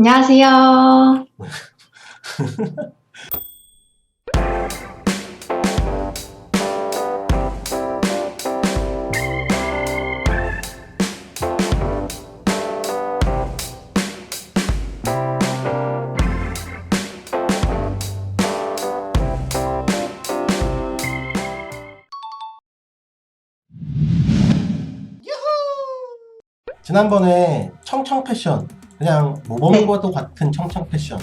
안녕하세요. 지난번에 청청 패션 그냥 모범과도 같은 청청 패션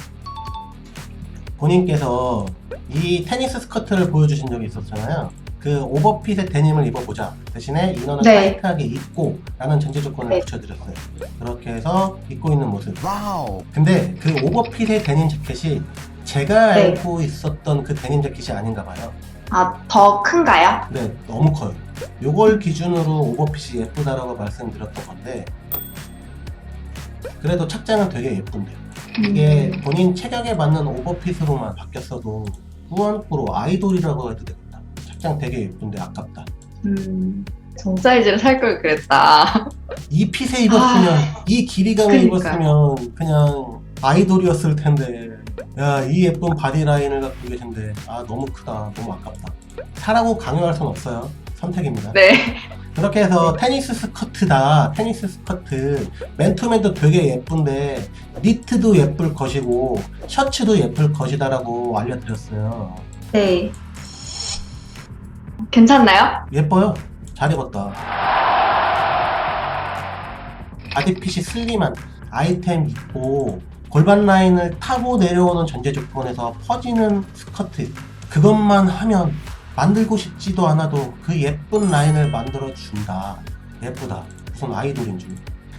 본인께서 이 테니스 스커트를 보여주신 적이 있었잖아요 그 오버핏의 데님을 입어보자 대신에 이너는 네. 타이트하게 입고 라는 전제 조건을 네. 붙여드렸어요 그렇게 해서 입고 있는 모습 와우. 근데 그 오버핏의 데님 재킷이 제가 네. 알고 있었던 그 데님 재킷이 아닌가 봐요 아, 더 큰가요? 네, 너무 커요. 요걸 기준으로 오버핏이 예쁘다라고 말씀드렸던 건데 그래도 착장은 되게 예쁜데 이게 음, 본인 체격에 맞는 오버핏으로만 바뀌었어도 꾸안꾸로 아이돌이라고 해도 되겠다. 착장 되게 예쁜데 아깝다. 음, 정 사이즈를 살 걸 그랬다. 이 핏에 입었으면 아, 이 길이감에 그러니까. 입었으면 그냥 아이돌이었을 텐데 야 이 예쁜 바디라인을 갖고 계신데 아 너무 크다 너무 아깝다 사라고 강요할 순 없어요 선택입니다 네. 그렇게 해서 테니스 스커트다. 테니스 스커트. 맨투맨도 되게 예쁜데 니트도 예쁠 것이고 셔츠도 예쁠 것이다 라고 알려드렸어요. 네. 괜찮나요? 예뻐요. 잘 입었다. 바디핏이 슬림한 아이템 입고 골반 라인을 타고 내려오는 전제 조건에서 퍼지는 스커트. 그것만 하면 만들고 싶지도 않아도 그 예쁜 라인을 만들어 준다. 예쁘다. 무슨 아이돌인 줄.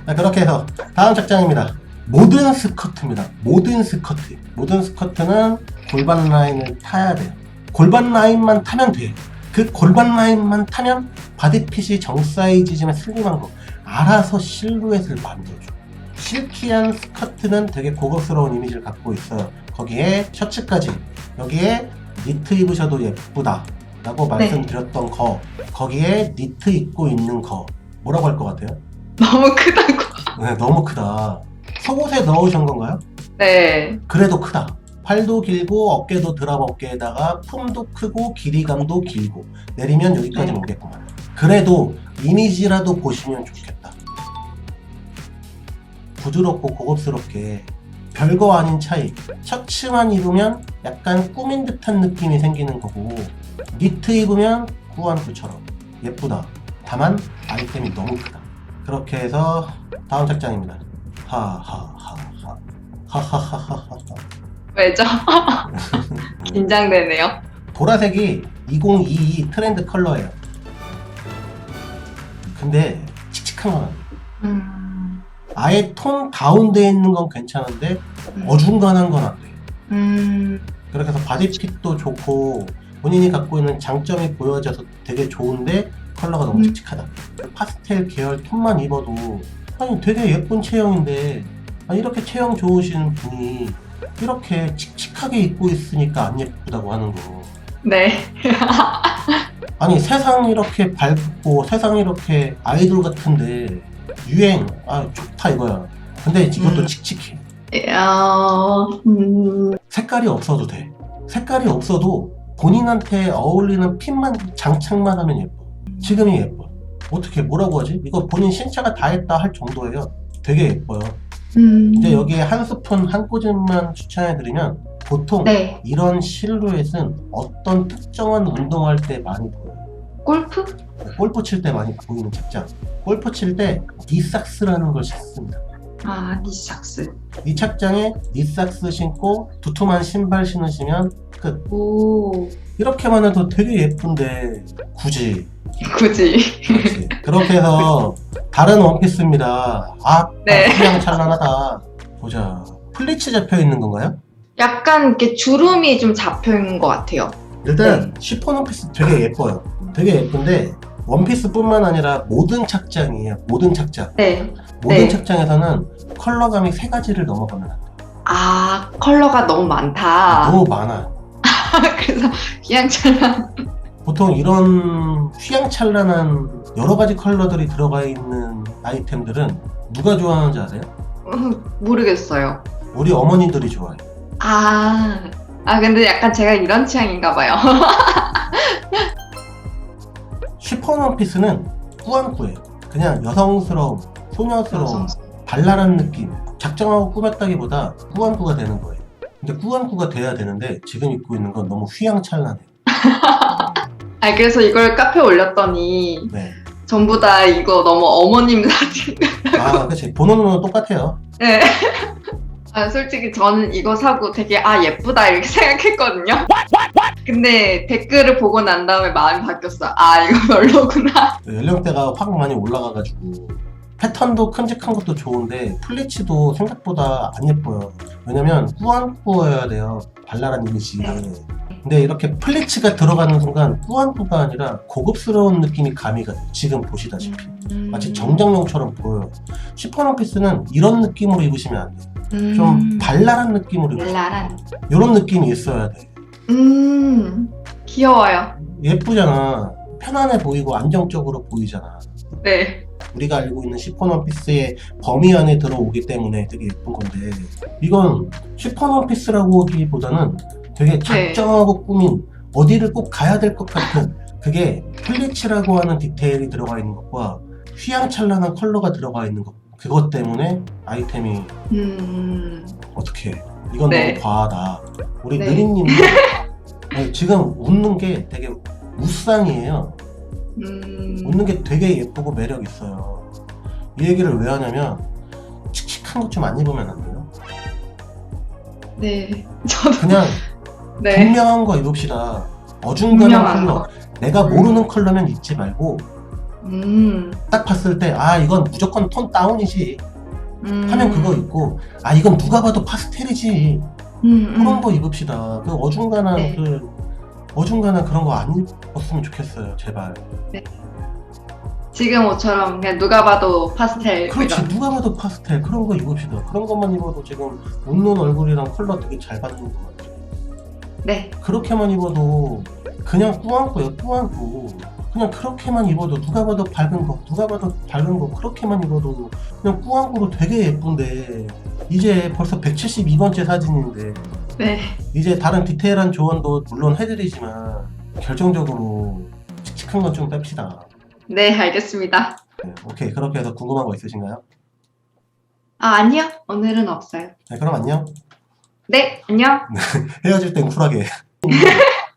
자, 그렇게 해서 다음 착장입니다. 모든 스커트입니다. 모든 스커트. 모든 스커트는 골반 라인을 타야 돼요. 골반 라인만 타면 돼그 골반 라인만 타면 바디핏이 정 사이즈지만 슬림한 거 알아서 실루엣을 만들어줘. 실키한 스커트는 되게 고급스러운 이미지를 갖고 있어요. 거기에 셔츠까지. 여기에 니트 입으셔도 예쁘다 라고 말씀드렸던 거 거기에 니트 입고 있는 거 뭐라고 할 것 같아요? 너무 크다고. 네, 너무 크다. 속옷에 넣으신 건가요? 네. 그래도 크다. 팔도 길고 어깨도 드랍 어깨에다가 품도 크고 길이감도 길고 내리면 여기까지 네. 오겠구만. 그래도 이미지라도 보시면 좋겠다. 부드럽고 고급스럽게 별거 아닌 차이. 셔츠만 입으면 약간 꾸민 듯한 느낌이 생기는 거고 니트 입으면 꾸안꾸처럼 예쁘다. 다만 아이템이 너무 크다. 그렇게 해서 다음 착장입니다. 하하하하 하하하하하 왜죠? 긴장되네요. 보라색이 2022 트렌드 컬러예요. 근데 칙칙한 건 아니에요. 음, 아예 톤 다운되어 있는 건 괜찮은데 어중간한 건 안 돼요. 음, 그렇게 해서 바디 핏도 좋고 본인이 갖고 있는 장점이 보여져서 되게 좋은데 컬러가 너무 음. 칙칙하다. 파스텔 계열 톤만 입어도 아니 되게 예쁜 체형인데 아니 이렇게 체형 좋으신 분이 이렇게 칙칙하게 입고 있으니까 안 예쁘다고 하는 거. 네. 아니 세상 이렇게 밝고 세상 이렇게 아이돌 같은데 유행 아 좋다 이거야. 근데 이것도 음. 칙칙해. 어, 음, 색깔이 없어도 돼. 색깔이 없어도 본인한테 어울리는 핀만 장착만 하면 예뻐. 지금이 예뻐. 어떻게 뭐라고 하지? 이거 본인 신체가 다 했다 할 정도예요. 되게 예뻐요. 음. 이제 여기에 한 스푼 한 꼬집만 추천해드리면 보통 네. 이런 실루엣은 어떤 특정한 운동할 때 많이 보여요. 골프? 골프 칠 때 많이 보이는 착장. 골프 칠 때 니삭스라는 걸 신습니다. 아, 니삭스. 이 착장에 니삭스 신고 두툼한 신발 신으시면 끝. 오, 이렇게만 해도 되게 예쁜데 굳이 굳이. 그렇지. 그렇게 해서 다른 원피스입니다. 아, 네. 그냥 찬란하다. 보자. 플리츠 잡혀 있는 건가요? 약간 이렇게 주름이 좀 잡혀 있는 것 같아요. 일단 시폰 원피스 되게 예뻐요. 되게 예쁜데 원피스뿐만 아니라 모든 착장이에요. 모든 착장. 네. 모든 네. 착장에서는 컬러감이 세 가지를 넘어가면 안 돼. 아, 컬러가 너무 많다. 너무 많아. 그래서 그냥 잘 보통 이런 휘황찬란한 여러 가지 컬러들이 들어가 있는 아이템들은 누가 좋아하는지 아세요? 음, 모르겠어요. 우리 어머니들이 좋아해. 아, 아 근데 약간 제가 이런 취향인가 봐요. 시폰 원피스는 꾸안꾸예요. 그냥 여성스러움, 소녀스러움, 발랄한 느낌, 작정하고 꾸몄다기보다 꾸안꾸가 되는 거예요. 근데 꾸안꾸가 돼야 되는데 지금 입고 있는 건 너무 휘황찬란해. 아 그래서 이걸 카페에 올렸더니 네. 전부 다 이거 너무 어머님 사진. 아, 그치. 번호는 똑같아요. 네. 아 솔직히 저는 이거 사고 되게 아 예쁘다 이렇게 생각했거든요. 근데 댓글을 보고 난 다음에 마음이 바뀌었어. 아 이거 별로구나. 연령대가 확 많이 올라가가지고 패턴도 큼직한 것도 좋은데 플리츠도 생각보다 안 예뻐요. 왜냐면 꾸안꾸여야 돼요. 발랄한 이미지. 근데 이렇게 플리츠가 들어가는 순간 꾸안꾸가 아니라 고급스러운 느낌이 가미가 돼요. 지금 보시다시피. 음. 마치 정장용처럼 보여요. 시폰 원피스는 이런 느낌으로 입으시면 안 돼요. 좀 발랄한 느낌으로 입으세요. 발랄한. 이런 느낌이 있어야 돼. 음 귀여워요. 예쁘잖아. 편안해 보이고 안정적으로 보이잖아. 네. 우리가 알고 있는 시폰 원피스의 범위 안에 들어오기 때문에 되게 예쁜 건데 이건 시폰 원피스라고 하기보다는 되게 작정하고 꾸민 어디를 꼭 가야 될 것 같은 그게 플리츠라고 하는 디테일이 들어가 있는 것과 휘황찬란한 컬러가 들어가 있는 것 그것 때문에 아이템이 음 어떻게 해. 이건 네. 너무 과하다 우리 네. 느린님이 네, 지금 웃는 게 되게 무쌍이에요 음. 웃는 게 되게 예쁘고 매력 있어요. 이 얘기를 왜 하냐면 칙칙한 것 좀 안 입으면 안 돼요. 네. 저도 그냥 네. 분명한 거 입읍시다. 어중간한 분명한 컬러. 거. 내가 음. 모르는 컬러면 입지 말고 음. 딱 봤을 때 아 이건 무조건 톤 다운이지 음. 하면 그거 입고 아 이건 누가 봐도 파스텔이지 음, 음. 그런 거 입읍시다. 그 어중간한 네. 그 어중간한 그런 거안 입었으면 좋겠어요. 제발. 지금 옷처럼 그냥 누가 봐도 파스텔 그렇지 이런. 누가 봐도 파스텔 그런 거 입읍시다. 그런 것만 입어도 지금 웃는 얼굴이랑 컬러 되게 잘 받는 것 같아요. 네. 그렇게만 입어도 그냥 꾸안꾸예요 꾸안꾸 그냥 그렇게만 입어도 누가 봐도 밝은 거 누가 봐도 밝은 거 그렇게만 입어도 그냥 꾸안꾸로 되게 예쁜데 이제 벌써 172번째 사진인데 네. 이제 다른 디테일한 조언도 물론 해드리지만 결정적으로 칙칙한 건 좀 뺍시다 네, 알겠습니다. 네, 오케이 그렇게 해서 궁금한 거 있으신가요? 아, 아니요. 오늘은 없어요. 네 그럼 안녕 네, 안녕. 헤어질 땐 쿨하게